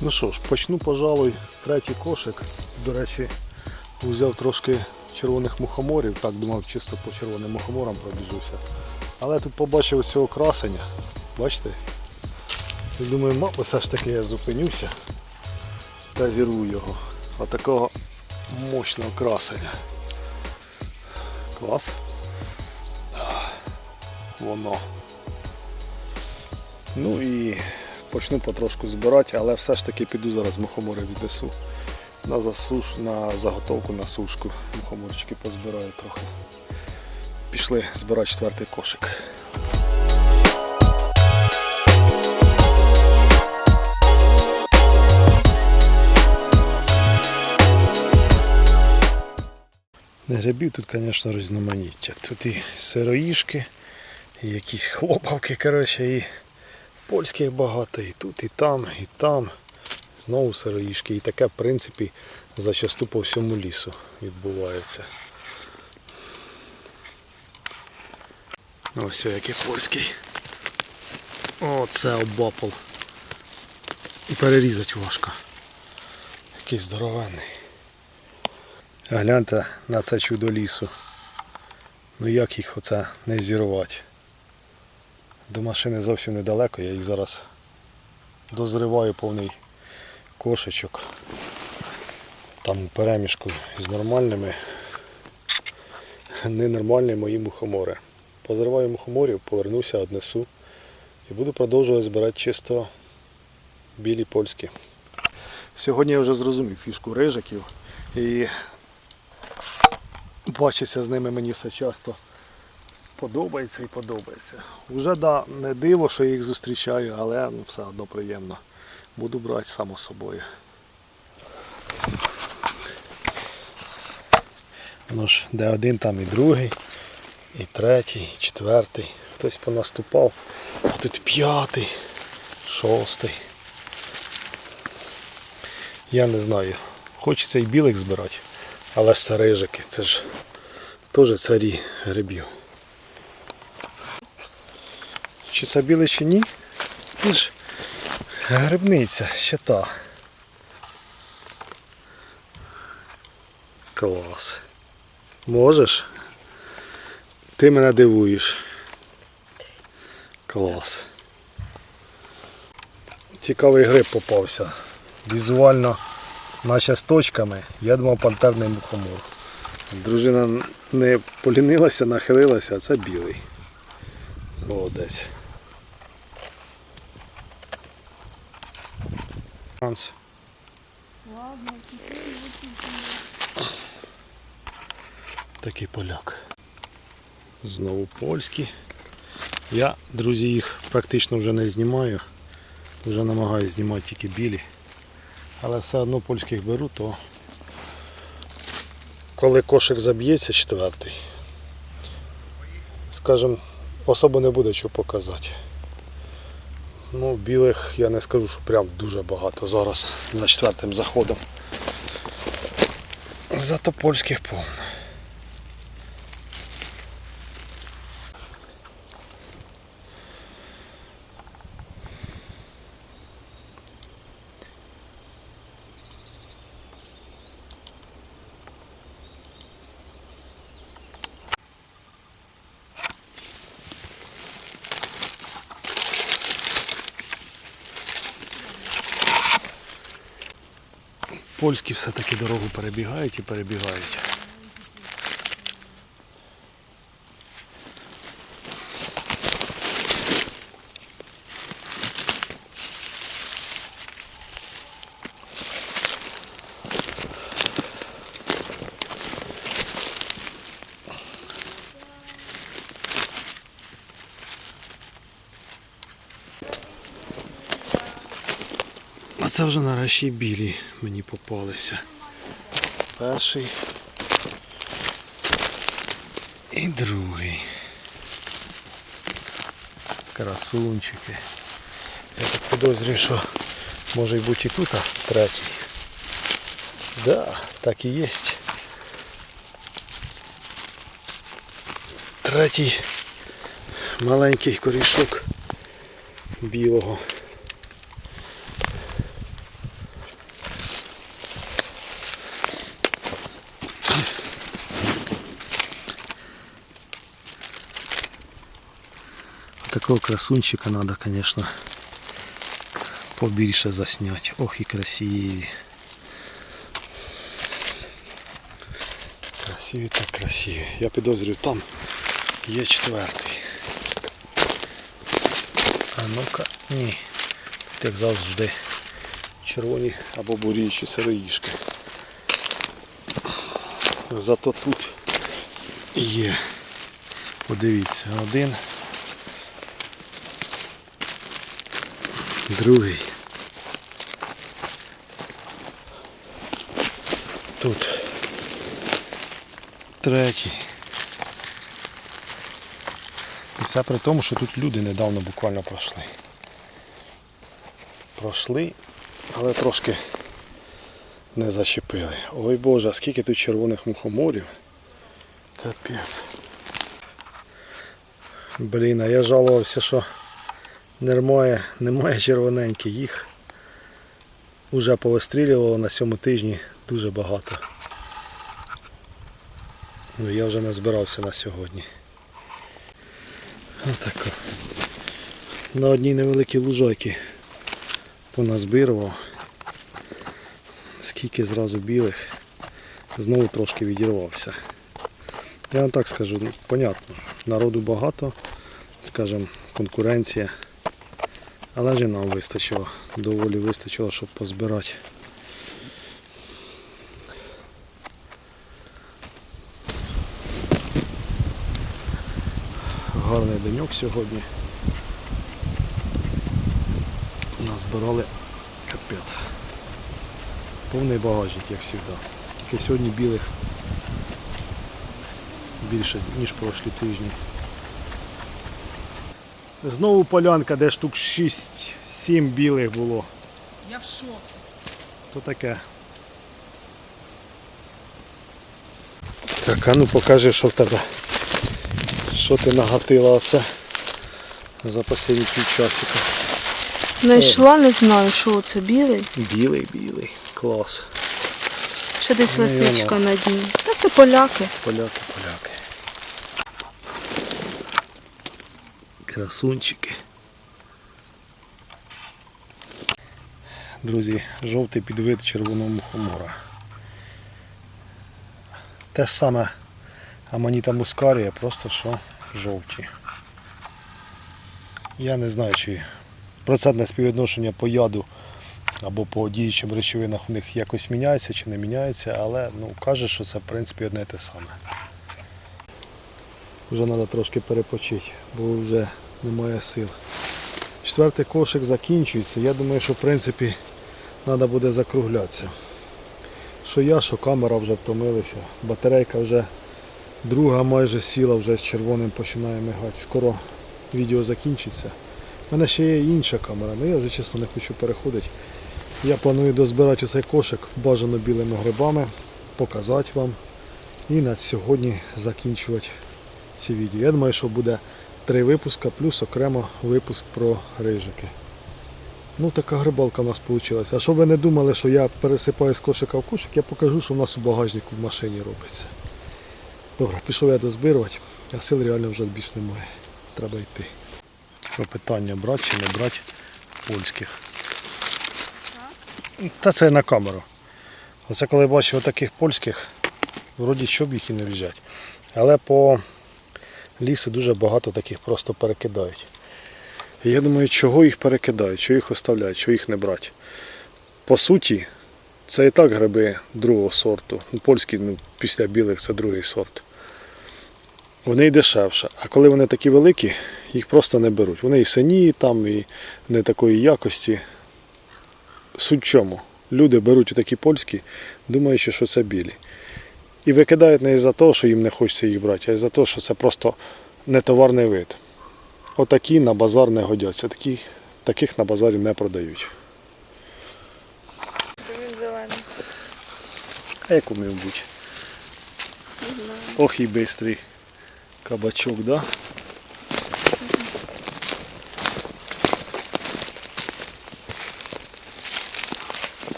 Ну що ж, почну, пожалуй, третій кошик. До речі, взяв трошки червоних мухоморів, так думав, чисто по червоним мухоморам пробіжуся. Але тут побачив цього красення. Бачите? І думаю, ма, все ж таки я зупинюся та зірву його. Отакого мощного красення. Клас. Воно. Ну і почну потрошку збирати, але все ж таки піду зараз мухомори віднесу. На засуш, на заготовку на сушку. Мухоморчики позбираю трохи. Пішли збирати четвертий кошик. Грибів тут, звісно, різноманіття. Тут і сироїшки, і якісь хлопавки, коротше, і польських багато, і тут, і там, і там. Знову сироїшки. І таке, в принципі, зачасту по всьому лісу відбувається. Ось який польський. Оце обапал. І перерізати важко. Який здоровенний. Гляньте на це чудо лісу. Ну як їх оце не зірвати? До машини зовсім недалеко, я їх зараз дозриваю повний кошечок. Там у перемішку з нормальними, ненормальні мої мухомори. Позриваю мухоморів, повернуся, однесу і буду продовжувати збирати чисто білі польські. Сьогодні я вже зрозумів фішку рижиків і бачиться з ними мені все часто подобається і подобається. Уже да, не диво, що я їх зустрічаю, але ну, все одно приємно. Буду брати само собою. Ну ж, де один, там і другий, і третій, і четвертий. Хтось понаступав, а тут п'ятий, шостий. Я не знаю. Хочеться і білих збирати, але ж це рижики, це ж теж царі грибів. Чи це білий, чи ні? Це ж грибниця, ще та. Клас. Можеш? Ти мене дивуєш. Клас. Цікавий гриб попався. Візуально, наче з точками, я думав пантерний мухомор. Дружина не полінилася, нахилилася, а це білий. Молодець. Шанс. Ладно, Такий поляк. Знову польські. Я, друзі, їх практично вже не знімаю. Вже намагаюся знімати тільки білі. Але все одно польських беру, то коли кошик заб'ється четвертий, скажімо, особо не буде чого показати. Ну, білих я не скажу, що прям дуже багато зараз за четвертим заходом. Зато польських повно. Польські все-таки дорогу перебігають і перебігають. А це вже нарешті білі мені попалися. Перший і другий. Красунчики. Я так підозрюю, що може й бути і тут а третій. Да, так і є. Третій маленький корішок білого. Такого красунчика треба, звісно, побільше засняти. Ох і красиві. Красиві так красиві. Я підозрюю, там є четвертий. А ну-ка, ні. Тут, як завжди, червоні або бурі чи сироїшки. Зато тут є. Подивіться, один. Другий. Тут. Третій. І це при тому, що тут люди недавно буквально пройшли. Пройшли, але трошки не зачепили. Ой Боже, а скільки тут червоних мухоморів. Капець. Блін, а я жалувався, що немає, немає червоненьких їх. Уже повистрілювало на цьому тижні дуже багато. Ну я вже не збирався на сьогодні. Отако. На одній невеликій лужайці поназбирував. Скільки зразу білих, знову трошки відірвався. Я вам так скажу, ну, понятно, народу багато, скажімо, конкуренція. Але ж і нам вистачило, доволі вистачило, щоб позбирати. Гарний деньок сьогодні. Назбирали капець. Повний багажник, як завжди. Тільки сьогодні білих більше, ніж прошлі тижні. Знову полянка, де штук 6-7 білих було. Я в шокі. То таке. Так, а ну покажи, що в тебе. Що ти нагатила оце за останні півчасика. Знайшла, не знаю, що це білий. Білий, білий. Клас. Ще десь Ну, лисичка на дні. Та це поляки. Поляки, поляки. Красунчики. Друзі, жовтий підвид червоного мухомора. Те саме аманіта мускарія, просто що жовті. Я не знаю, чи процентне співвідношення по яду або по діючим речовинах у них якось міняється чи не міняється, але ну, каже, що це в принципі одне те саме. Вже треба трошки перепочити, бо вже немає сил. Четвертий кошик закінчується. Я думаю, що в принципі треба буде закруглятися. Що я, що камера вже втомилися. Батарейка вже друга майже сіла, вже з червоним починає мигати. Скоро відео закінчиться. У мене ще є інша камера, але я вже чесно не хочу переходити. Я планую дозбирати цей кошик бажано білими грибами, показати вам і на сьогодні закінчувати ці відео. Я думаю, що буде три випуска, плюс окремо випуск про рижики. Ну така грибалка у нас вийшла. А щоб ви не думали, що я пересипаю з кошика в кошик, я покажу, що в нас у багажнику в машині робиться. Добре, пішов я дозбирувати, а сил реально вже більш немає. Треба йти. Що питання, брати чи не брати польських? Та це на камеру. Оце коли бачу таких польських, вроді щоб їх і не взяти. Але по лісу дуже багато таких просто перекидають. Я думаю, чого їх перекидають, чого їх оставляють, чого їх не брати. По суті, це і так гриби другого сорту. Ну, Польські ну, після білих це другий сорт. Вони і дешевше. А коли вони такі великі, їх просто не беруть. Вони і сині там, і не такої якості. Суть чому? Люди беруть такі польські, думаючи, що це білі. І викидають не із-за того, що їм не хочеться їх брати, а із-за того, що це просто не товарний вид. Отакі на базар не годяться. Таких, таких на базарі не продають. Зелений. А як умів бути? Ох і бистрий кабачок, да?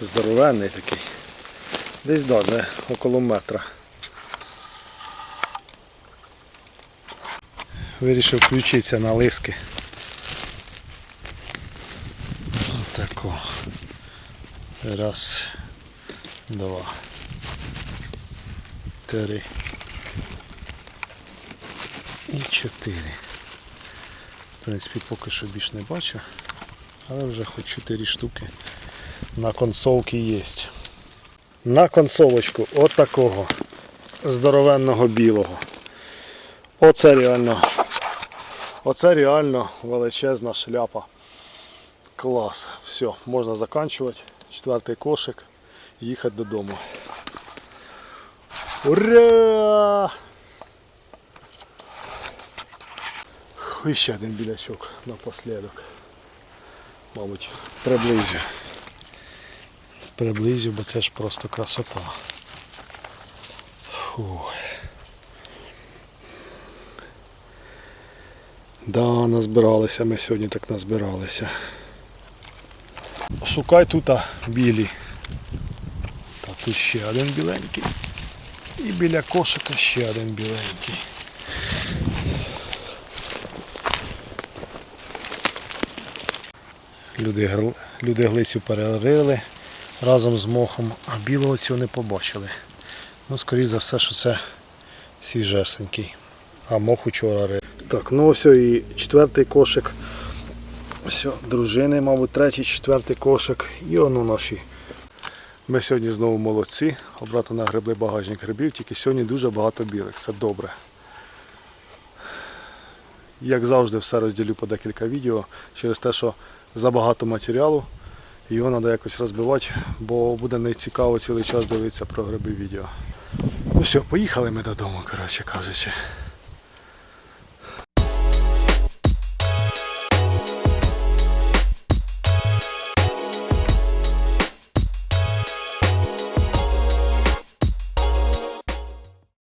Здоровенний такий. Десь да, не около метра. Вирішив включитися на лиски. Отако. Раз, два. Три. І чотири. В принципі, поки що більш не бачу, але вже хоч чотири штуки на консолки є. На консолочку от такого здоровенного білого. Оце реально. Оце реально величезна шляпа. Клас. Все, можна заканчувати. Четвертий кошик і їхати додому. Ура! І ще один білячок напослідок. Мабуть, приблизю. Приблизю, бо це ж просто красота. Фу. Да, назбиралися ми сьогодні так назбиралися. Шукай тут білі. Так, тут ще один біленький. І біля кошика ще один біленький. Люди, люди глицю перерили разом з мохом, а білого цього не побачили. Ну, скоріш за все, що це свіжесенький. А мох учора рив. Так, ну ось і четвертий кошик. Ось дружини, мабуть, третій, четвертий кошик. І воно наші. Ми сьогодні знову молодці. Обратно нагребли багажник грибів, тільки сьогодні дуже багато білих. Це добре. Як завжди, все розділю по декілька відео через те, що забагато матеріалу. Його треба якось розбивати, бо буде нецікаво цілий час дивитися про гриби відео. Ну все, поїхали ми додому, коротше кажучи.